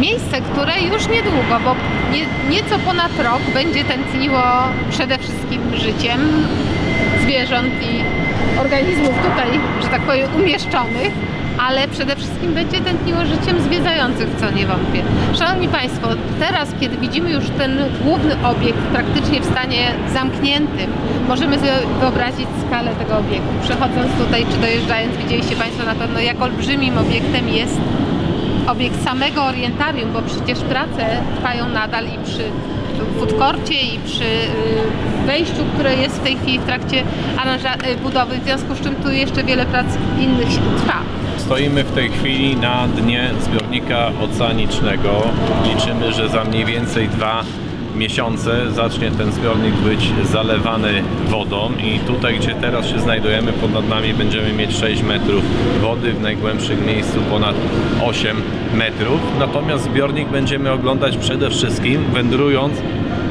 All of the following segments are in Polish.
Miejsce, które już niedługo, bo nie, nieco ponad rok będzie tętniło przede wszystkim życiem zwierząt i organizmów tutaj, że tak powiem, umieszczonych, ale przede wszystkim będzie tętniło życiem zwiedzających, co nie wątpię. Szanowni Państwo, teraz, kiedy widzimy już ten główny obiekt praktycznie w stanie zamkniętym, możemy sobie wyobrazić skalę tego obiektu. Przechodząc tutaj, czy dojeżdżając, widzieliście Państwo na pewno, jak olbrzymim obiektem jest obiekt samego orientarium, bo przecież prace trwają nadal i przy foodkorcie i przy y, wejściu, które jest w tej chwili w trakcie y, budowy, w związku z czym tu jeszcze wiele prac innych trwa. Stoimy w tej chwili na dnie zbiornika oceanicznego. Liczymy, że za mniej więcej dwa miesiące zacznie ten zbiornik być zalewany wodą i tutaj, gdzie teraz się znajdujemy, ponad nami będziemy mieć 6 metrów wody, w najgłębszym miejscu ponad 8 metrów. Natomiast zbiornik będziemy oglądać przede wszystkim wędrując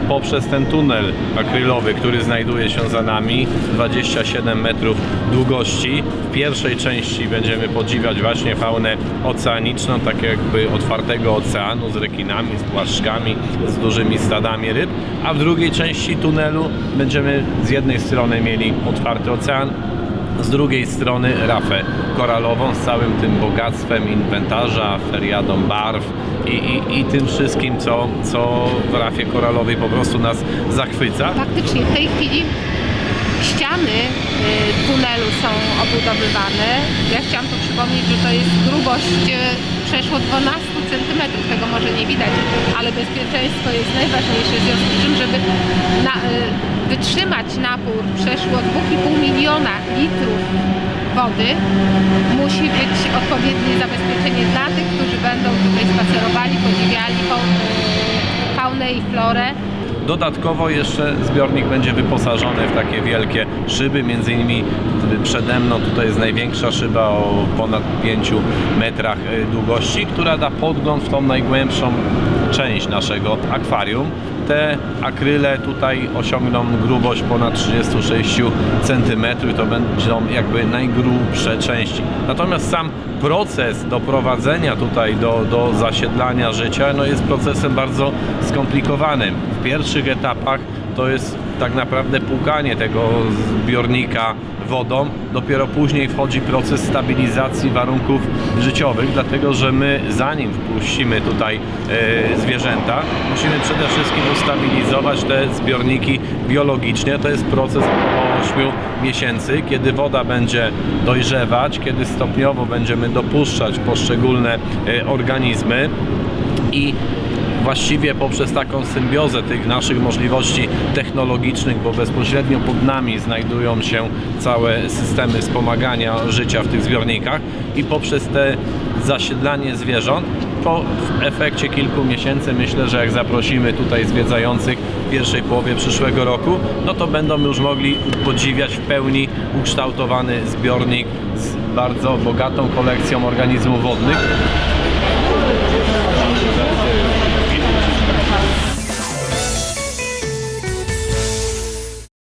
poprzez ten tunel akrylowy, który znajduje się za nami, 27 metrów długości. W pierwszej części będziemy podziwiać właśnie faunę oceaniczną, tak jakby otwartego oceanu z rekinami, z płaszczkami, z dużymi stadami ryb, a w drugiej części tunelu będziemy z jednej strony mieli otwarty ocean, z drugiej strony rafę koralową z całym tym bogactwem inwentarza, feriadą barw i, i, i tym wszystkim, co, co w rafie koralowej po prostu nas zachwyca. Faktycznie w tej chwili ściany y, tunelu są obudowywane. Ja chciałam tu przypomnieć, że to jest grubość przeszło 12 cm, tego może nie widać, ale bezpieczeństwo jest najważniejsze, w związku z czym, żeby na, y, wytrzymać napór przeszło 2,5 miliona litrów wody, musi być odpowiednie zabezpieczenie dla tych, którzy będą tutaj spacerowali, podziwiali y, faunę i florę. Dodatkowo jeszcze zbiornik będzie wyposażony w takie wielkie szyby, między innymi przede mną tutaj jest największa szyba o ponad 5 metrach e, długości, która da podgląd w tą najgłębszą część naszego akwarium. Te akryle tutaj osiągną grubość ponad 36 cm, to będą jakby najgrubsze części. Natomiast sam proces doprowadzenia tutaj do, do zasiedlania życia no jest procesem bardzo skomplikowanym. W pierwszych etapach to jest tak naprawdę płukanie tego zbiornika wodą. Dopiero później wchodzi proces stabilizacji warunków życiowych, dlatego że my zanim wpuścimy tutaj e, zwierzęta, musimy przede wszystkim ustabilizować te zbiorniki biologicznie. To jest proces około 8 miesięcy, kiedy woda będzie dojrzewać, kiedy stopniowo będziemy dopuszczać poszczególne e, organizmy i właściwie poprzez taką symbiozę tych naszych możliwości technologicznych, bo bezpośrednio pod nami znajdują się całe systemy wspomagania życia w tych zbiornikach i poprzez te zasiedlanie zwierząt po w efekcie kilku miesięcy myślę, że jak zaprosimy tutaj zwiedzających w pierwszej połowie przyszłego roku, no to będą już mogli podziwiać w pełni ukształtowany zbiornik z bardzo bogatą kolekcją organizmów wodnych.